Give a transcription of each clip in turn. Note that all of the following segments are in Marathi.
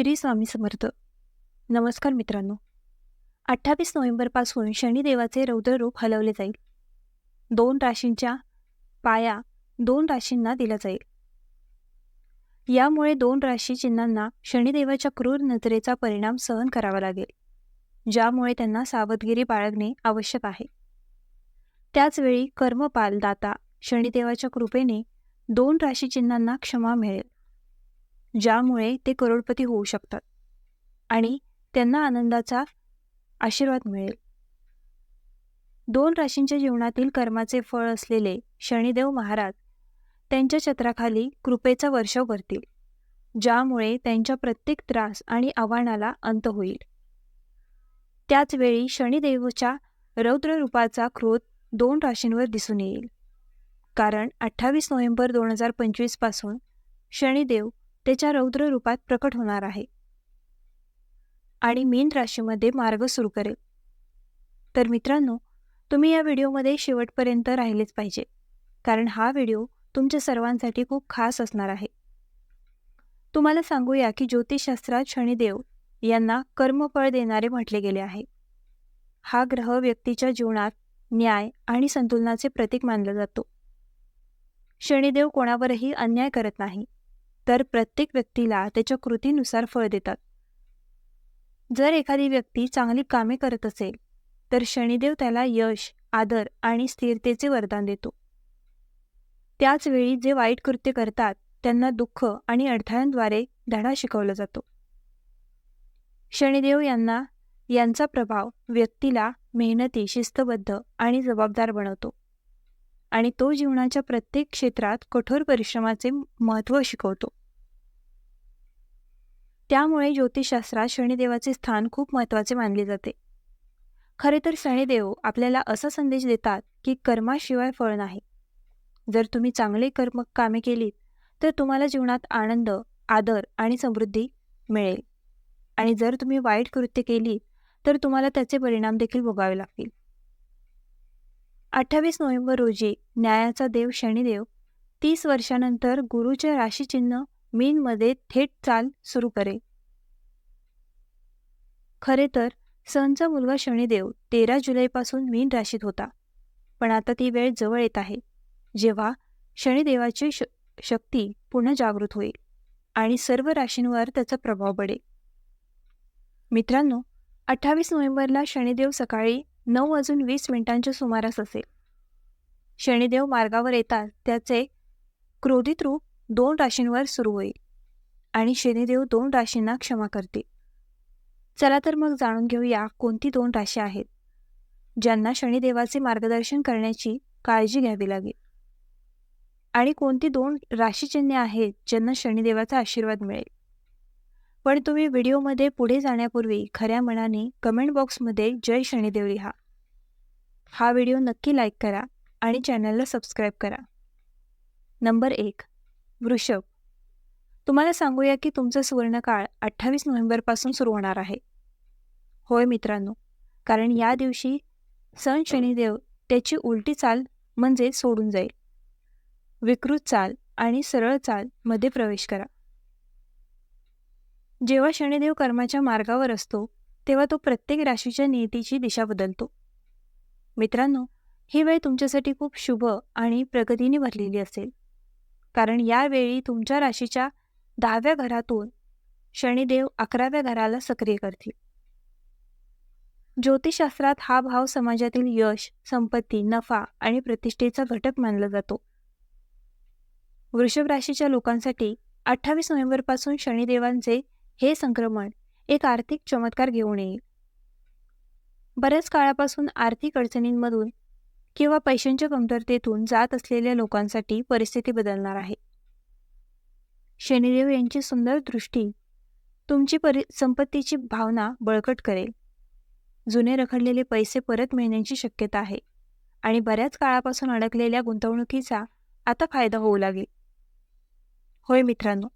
श्री स्वामी समर्थ. नमस्कार मित्रांनो. अठ्ठावीस नोव्हेंबरपासून शनिदेवाचे रौद्ररूप हलवले जाईल. दोन राशींच्या पाया दोन राशींना दिला जाईल. यामुळे दोन राशी चिन्हांना शनिदेवाच्या क्रूर नजरेचा परिणाम सहन करावा लागेल ज्यामुळे त्यांना सावधगिरी बाळगणे आवश्यक आहे. त्याचवेळी कर्मपाल दाता शनिदेवाच्या कृपेने दोन राशी चिन्हांना क्षमा मिळेल. ज्यामुळे ते करोडपती होऊ शकतात. आणि त्यांना आनंदाचा आशीर्वाद मिळेल. दोन राशींच्या जीवनातील कर्माचे फळ असलेले शनिदेव महाराज त्यांच्या छत्राखाली कृपेचा वर्षाव करतील ज्यामुळे त्यांच्या प्रत्येक त्रास आणि आव्हानाला अंत होईल. त्याचवेळी शनिदेवच्या रौद्र रूपाचा क्रोध दोन राशींवर दिसून येईल. कारण अठ्ठावीस नोव्हेंबर दोन हजार पंचवीसपासून शनिदेव त्याच्या रौद्र रूपात प्रकट होणार आहे. आणि मीन राशीमध्ये मार्ग सुरू करेल. तर मित्रांनो तुम्ही या व्हिडिओमध्ये शेवटपर्यंत राहिलेच पाहिजे. कारण हा व्हिडिओ तुमच्या सर्वांसाठी खूप खास असणार आहे. तुम्हाला सांगूया की ज्योतिषशास्त्रात शनिदेव यांना कर्मफळ देणारे म्हटले गेले आहे. हा ग्रह व्यक्तीच्या जीवनात न्याय आणि संतुलनाचे प्रतीक मानला जातो. शनिदेव कोणावरही अन्याय करत नाही. तर प्रत्येक व्यक्तीला त्याच्या कृतीनुसार फळ देतात. जर एखादी व्यक्ती चांगली कामे करत असेल तर शनिदेव त्याला यश आदर आणि स्थिरतेचे वरदान देतो. त्याचवेळी जे वाईट कृत्य करतात त्यांना दुःख आणि अडथळ्यांद्वारे धडा शिकवला जातो. शनिदेव यांना यांचा प्रभाव व्यक्तीला मेहनती शिस्तबद्ध आणि जबाबदार बनवतो. आणि तो जीवनाच्या प्रत्येक क्षेत्रात कठोर परिश्रमाचे महत्त्व शिकवतो. त्यामुळे ज्योतिषशास्त्रात शनिदेवाचे स्थान खूप महत्त्वाचे मानले जाते. खरे तर शनिदेव आपल्याला असा संदेश देतात की कर्माशिवाय फळ नाही. जर तुम्ही चांगले कर्म कामे केलीत तर तुम्हाला जीवनात आनंद आदर आणि समृद्धी मिळेल. आणि जर तुम्ही वाईट कृत्य केली तर तुम्हाला त्याचे परिणाम देखील भोगावे लागतील. अठ्ठावीस नोव्हेंबर रोजी न्यायाचा देव शनिदेव तीस वर्षानंतर गुरुचे राशीचिन्ह मीनमध्ये थेट चाल सुरू करे खरे तर सनचा मुलगा शनिदेव तेरा जुलैपासून मीन राशीत होता पण आता ती वेळ जवळ येत आहे जेव्हा शनिदेवाची श शक्ती पुन्हा जागृत होईल आणि सर्व राशींवर त्याचा प्रभाव पडेल. मित्रांनो अठ्ठावीस नोव्हेंबरला शनिदेव सकाळी नऊ वाजून वीस मिनिटांच्या सुमारास असेल. शनिदेव मार्गावर येतात त्याचे क्रोधित रूप दोन राशींवर सुरू होईल आणि शनिदेव दोन राशींना क्षमा करतील. चला तर मग जाणून घेऊया कोणती दोन राशी आहेत ज्यांना शनिदेवाचे मार्गदर्शन करण्याची काळजी घ्यावी लागेल. आणि कोणती दोन राशीचिन्हे आहेत ज्यांना शनिदेवाचा आशीर्वाद मिळेल? पण तुम्ही व्हिडिओमध्ये पुढे जाण्यापूर्वी खऱ्या मनाने कमेंट बॉक्समध्ये जय शनिदेव लिहा. हा व्हिडिओ नक्की लाईक करा आणि चॅनलला सबस्क्राईब करा. नंबर एक वृषभ. तुम्हाला सांगूया की तुमचा सुवर्णकाळ अठ्ठावीस नोव्हेंबरपासून सुरू होणार आहे. होय मित्रांनो कारण या दिवशी सण शनिदेव त्याची उलटी चाल म्हणजे सोडून जाईल. विकृत चाल आणि सरळ चाल मध्ये प्रवेश करा. जेव्हा शनिदेव कर्माच्या मार्गावर असतो तेव्हा तो प्रत्येक राशीच्या नियतीची दिशा बदलतो. मित्रांनो ही वेळ तुमच्यासाठी खूप शुभ आणि प्रगतीने भरलेली असेल. कारण यावेळी तुमच्या राशीच्या दहाव्या घरातून शनिदेव अकराव्या घराला सक्रिय करतील. ज्योतिषशास्त्रात हा भाव समाजातील यश संपत्ती नफा आणि प्रतिष्ठेचा घटक मानला जातो. वृषभ राशीच्या लोकांसाठी अठ्ठावीस नोव्हेंबरपासून शनिदेवांचे हे संक्रमण एक आर्थिक चमत्कार घेऊन येईल बऱ्याच काळापासून आर्थिक अडचणींमधून किंवा पैशांच्या कमतरतेतून जात असलेल्या लोकांसाठी परिस्थिती बदलणार आहे. शनिदेव यांची सुंदर दृष्टी तुमची परि संपत्तीची भावना बळकट करेल. जुने रखडलेले पैसे परत मिळण्याची शक्यता आहे आणि बऱ्याच काळापासून अडकलेल्या गुंतवणुकीचा आता फायदा होऊ लागेल. होय मित्रांनो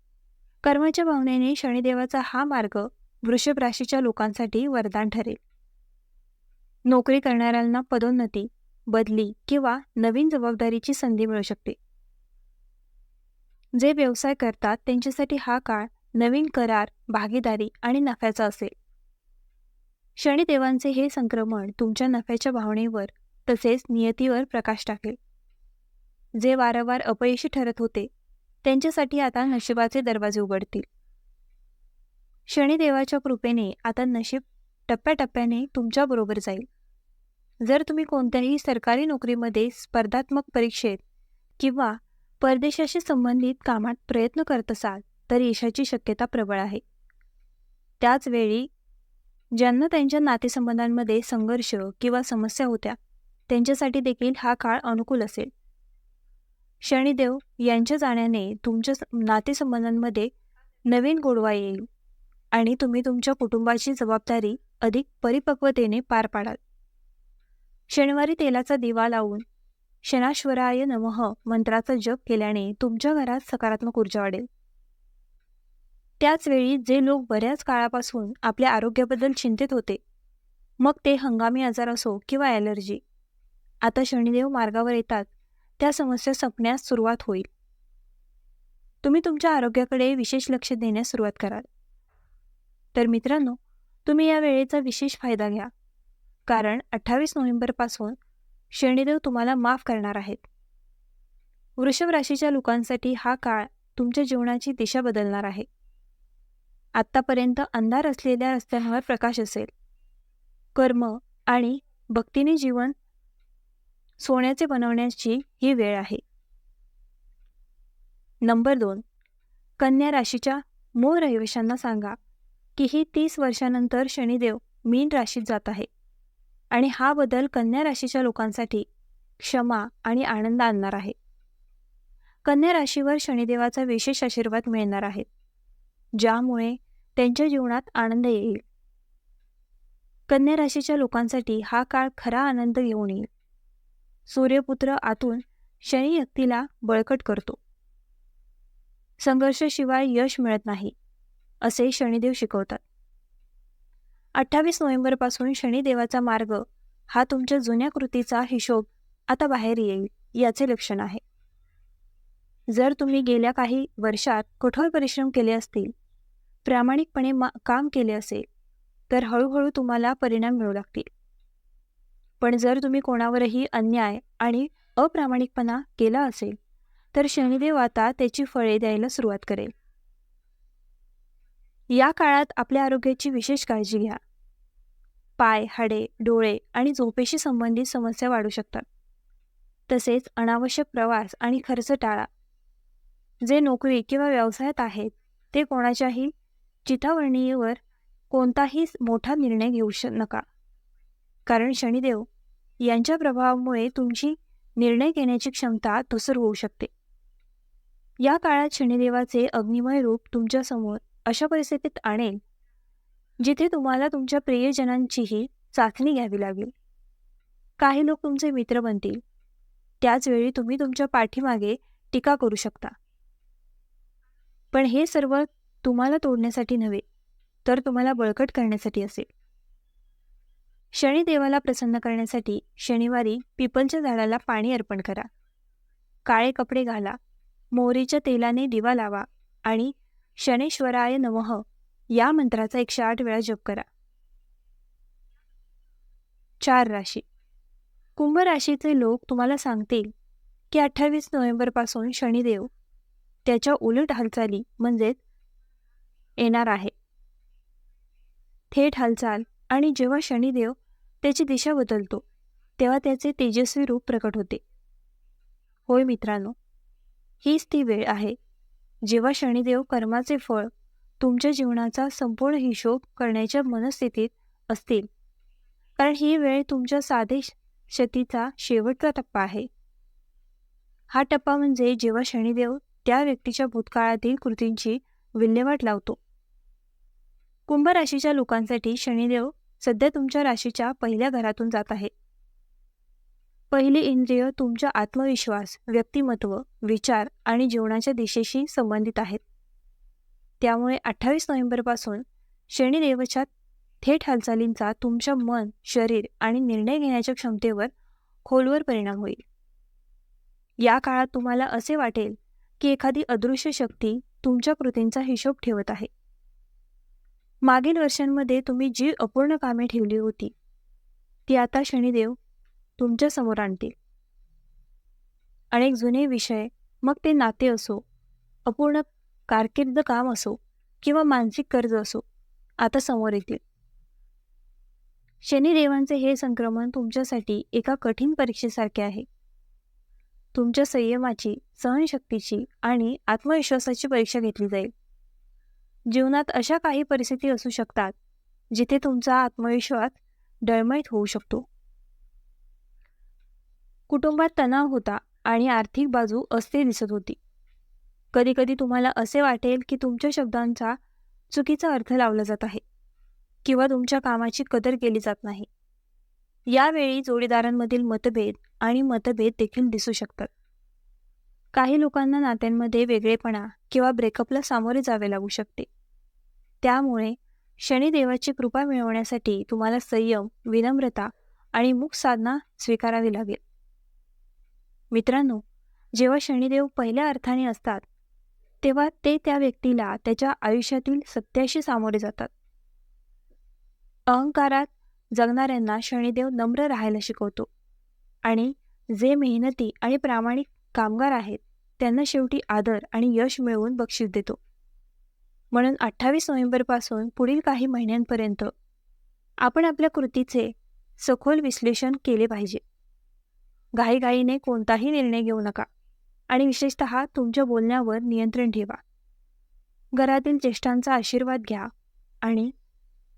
कर्माच्या भावनेने शनिदेवाचा हा मार्ग वृषभ राशीच्या लोकांसाठी वरदान ठरेल. नोकरी करणाऱ्यांना पदोन्नती बदली किंवा नवीन जबाबदारीची संधी मिळू शकते. जे व्यवसाय करतात त्यांच्यासाठी हा काळ नवीन करार भागीदारी आणि नफ्याचा असेल. शनिदेवांचे हे संक्रमण तुमच्या नफ्याच्या भावनेवर तसेच नियतीवर प्रकाश टाकेल. जे वारंवार अपयशी ठरत होते त्यांच्यासाठी आता नशिबाचे दरवाजे उघडतील. शनिदेवाच्या कृपेने आता नशीब टप्प्याटप्प्याने तुमच्याबरोबर जाईल. जर तुम्ही कोणत्याही सरकारी नोकरीमध्ये स्पर्धात्मक परीक्षेत किंवा परदेशाशी संबंधित कामात प्रयत्न करत असाल तर यशाची शक्यता प्रबळ आहे. त्याचवेळी ज्यांना त्यांच्या नातेसंबंधांमध्ये संघर्ष किंवा समस्या होत्या त्यांच्यासाठी देखील हा काळ अनुकूल असेल. शनिदेव यांच्या जाण्याने तुमच्या नातेसंबंधांमध्ये नवीन गोडवा येईल आणि तुम्ही तुमच्या कुटुंबाची जबाबदारी अधिक परिपक्वतेने पार पाडाल. शनिवारी तेलाचा दिवा लावून शनाश्वराय नमः मंत्राचा जप केल्याने तुमच्या घरात सकारात्मक ऊर्जा वाढेल. त्याचवेळी जे लोक बऱ्याच काळापासून आपल्या आरोग्याबद्दल चिंतित होते मग ते हंगामी आजार असो किंवा ॲलर्जी. आता शनिदेव मार्गावर येतात त्या समस्या संपण्यास सुरुवात होईल. तुम्ही तुमच्या आरोग्याकडे विशेष लक्ष देण्यास सुरुवात कराल. तर मित्रांनो तुम्ही या वेळेचा विशेष फायदा घ्या. कारण अठ्ठावीस नोव्हेंबरपासून शनिदेव तुम्हाला माफ करणार आहेत. वृषभ राशीच्या लोकांसाठी हा काळ तुमच्या जीवनाची दिशा बदलणार आहे. आत्तापर्यंत अंधार असलेल्या रस्त्यांवर प्रकाश असेल. कर्म आणि भक्तीने जीवन सोन्याचे बनवण्याची ही वेळ आहे. नंबर दोन. कन्या राशीच्या मूळ रहिवाशांना सांगा की ही तीस वर्षानंतर शनिदेव मीन राशीत जात आहे आणि हा बदल कन्या राशीच्या लोकांसाठी क्षमा आणि आनंद आणणार आहे. कन्या राशीवर शनिदेवाचा विशेष आशीर्वाद मिळणार आहे ज्यामुळे त्यांच्या जीवनात आनंद येईल. कन्या राशीच्या लोकांसाठी हा काळ खरा आनंद घेऊन येईल. सूर्यपुत्र आतून शनी व्यक्तीला बळकट करतो. संघर्षाशिवाय यश मिळत नाही असे शनिदेव शिकवतात. अठ्ठावीस नोव्हेंबरपासून शनिदेवाचा मार्ग हा तुमच्या जुन्या कृतीचा हिशोब आता बाहेर येईल याचे लक्षण आहे. जर तुम्ही गेल्या काही वर्षात कठोर परिश्रम केले असतील प्रामाणिकपणे मा काम केले असेल तर हळूहळू तुम्हाला परिणाम मिळू लागतील. पण जर तुम्ही कोणावरही अन्याय आणि अप्रामाणिकपणा केला असेल तर शनिदेव आता त्याची फळे द्यायला सुरुवात करेल. या काळात आपल्या आरोग्याची विशेष काळजी घ्या. पाय हाडे डोळे आणि झोपेशी संबंधित समस्या वाढू शकतात. तसेच अनावश्यक प्रवास आणि खर्च टाळा. जे नोकरी किंवा व्यवसायात आहेत ते कोणाच्याही चितावरणीवर कोणताही मोठा निर्णय घेऊ श नका. कारण शनिदेव यांच्या प्रभावामुळे तुमची निर्णय घेण्याची क्षमता धुसर होऊ शकते. या काळात शनिदेवाचे अग्निमय रूप तुमच्यासमोर अशा परिस्थितीत आणेल जिथे तुम्हाला तुमच्या प्रियजनांचीही चाचणी घ्यावी लागेल. काही लोक तुमचे मित्र बनतील. त्याचवेळी तुम्ही तुमच्या पाठीमागे टीका करू शकता. पण हे सर्व तुम्हाला तोडण्यासाठी नव्हे तर तुम्हाला बळकट करण्यासाठी असेल. शनिदेवाला प्रसन्न करण्यासाठी शनिवारी पिपलच्या झाडाला पाणी अर्पण करा. काळे कपडे घाला. मोहरीच्या तेलाने दिवा लावा आणि शनेश्वराय नमः या मंत्राचा एकशे आठ वेळा जप करा. चार राशी. कुंभ राशीचे लोक तुम्हाला सांगतील की अठ्ठावीस नोव्हेंबरपासून शनिदेव त्याच्या उलट हालचाली म्हणजेच येणार आहे. थेट हालचाल आणि जेव्हा शनिदेव त्याची दिशा बदलतो तेव्हा त्याचे तेजस्वी रूप प्रकट होते. होय मित्रांनो हीच ती वेळ आहे जेव्हा शनिदेव कर्माचे फळ तुमच्या जीवनाचा संपूर्ण हिशोब करण्याच्या मनस्थितीत असतील. कारण ही वेळ तुमच्या साधे शतीचा शेवटचा टप्पा आहे. हा टप्पा म्हणजे जेव्हा शनिदेव त्या व्यक्तीच्या भूतकाळातील कृतींची विल्हेवाट लावतो. कुंभ राशीच्या लोकांसाठी शनिदेव सध्या तुमच्या राशीच्या पहिल्या घरातून जात आहे. पहिली इंद्रिय तुमचा आत्मविश्वास व्यक्तिमत्व विचार आणि जीवनाच्या दिशेशी संबंधित आहेत. त्यामुळे अठ्ठावीस नोव्हेंबरपासून शनिदेवच्या थेट हालचालींचा तुमच्या मन शरीर आणि निर्णय घेण्याच्या क्षमतेवर खोलवर परिणाम होईल. या काळात तुम्हाला असे वाटेल की एखादी अदृश्य शक्ती तुमच्या कृतींचा हिशोब ठेवत आहे. मागील वर्षांमध्ये तुम्ही जी अपूर्ण कामे ठेवली होती ती आता शनिदेव तुमच्यासमोर आणतील. अनेक जुने विषय मग ते नाते असो अपूर्ण कारकीर्द काम असो किंवा मानसिक कर्ज असो आता समोर येतील. शनिदेवांचे हे संक्रमण तुमच्यासाठी एका कठीण परीक्षेसारखे आहे. तुमच्या संयमाची सहनशक्तीची आणि आत्मविश्वासाची परीक्षा घेतली जाईल. जीवनात अशा काही परिस्थिती असू शकतात जिथे तुमचा आत्मविश्वास डळमळीत होऊ शकतो. कुटुंबात तणाव होता आणि आर्थिक बाजू अस्थिर दिसत होती. कधीकधी तुम्हाला असे वाटेल की तुमच्या शब्दांचा चुकीचा अर्थ लावला जात आहे किंवा तुमच्या कामाची कदर केली जात नाही. यावेळी जोडीदारांमधील मतभेद आणि मतभेद देखील दिसू शकतात. काही लोकांना नात्यांमध्ये वेगळेपणा किंवा ब्रेकअपला सामोरे जावे लागू शकते. त्यामुळे शनिदेवाची कृपा मिळवण्यासाठी तुम्हाला संयम विनम्रता आणि मुख साधना स्वीकारावी लागेल. मित्रांनो जेव्हा शनिदेव पहिल्या अर्थाने असतात तेव्हा ते त्या व्यक्तीला त्याच्या आयुष्यातील सत्याशी सामोरे जातात. अहंकारात जगणाऱ्यांना शनिदेव नम्र राहायला शिकवतो आणि जे मेहनती आणि प्रामाणिक कामगार आहेत त्यांना शेवटी आदर आणि यश मिळवून बक्षीस देतो. म्हणून अठ्ठावीस नोव्हेंबरपासून पुढील काही महिन्यांपर्यंत आपण आपल्या कृतीचे सखोल विश्लेषण केले पाहिजे. घाईघाईने कोणताही निर्णय घेऊ नका आणि विशेषत तुमच्या बोलण्यावर नियंत्रण ठेवा. घरातील ज्येष्ठांचा आशीर्वाद घ्या आणि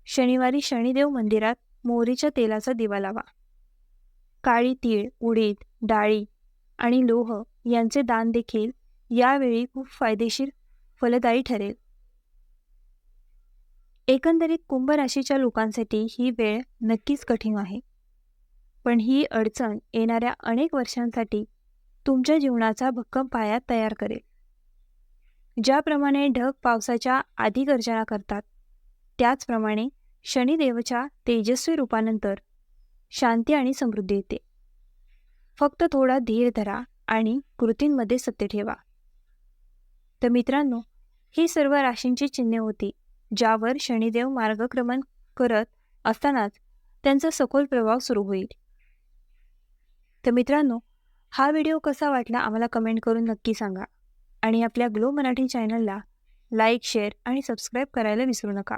शनिवारी शनिदेव मंदिरात मोहरीच्या तेलाचा दिवा लावा. काळी तीळ उडीद डाळी आणि लोह यांचे दान देखील यावेळी खूप फायदेशीर फलदायी ठरेल. एकंदरीत कुंभ राशीच्या लोकांसाठी ही वेळ नक्कीच कठीण आहे. पण ही अडचण येणाऱ्या अनेक वर्षांसाठी तुमच्या जीवनाचा भक्कम पाया तयार करेल. ज्याप्रमाणे ढग पावसाच्या आधी गर्जना करतात त्याचप्रमाणे शनिदेवच्या तेजस्वी रूपानंतर शांती आणि समृद्धी येते. फक्त थोडा धीर धरा आणि कृतींमध्ये सत्य ठेवा. तर मित्रांनो ही सर्व राशींची चिन्हे होती ज्यावर शनिदेव मार्गक्रमण करत असतानाच त्यांचा सखोल प्रभाव सुरू होईल. तर मित्रांनो हा व्हिडिओ कसा वाटला आम्हाला कमेंट करून नक्की सांगा. आणि आपल्या ग्लो मराठी चॅनलला लाईक शेअर आणि सबस्क्राईब करायला विसरू नका.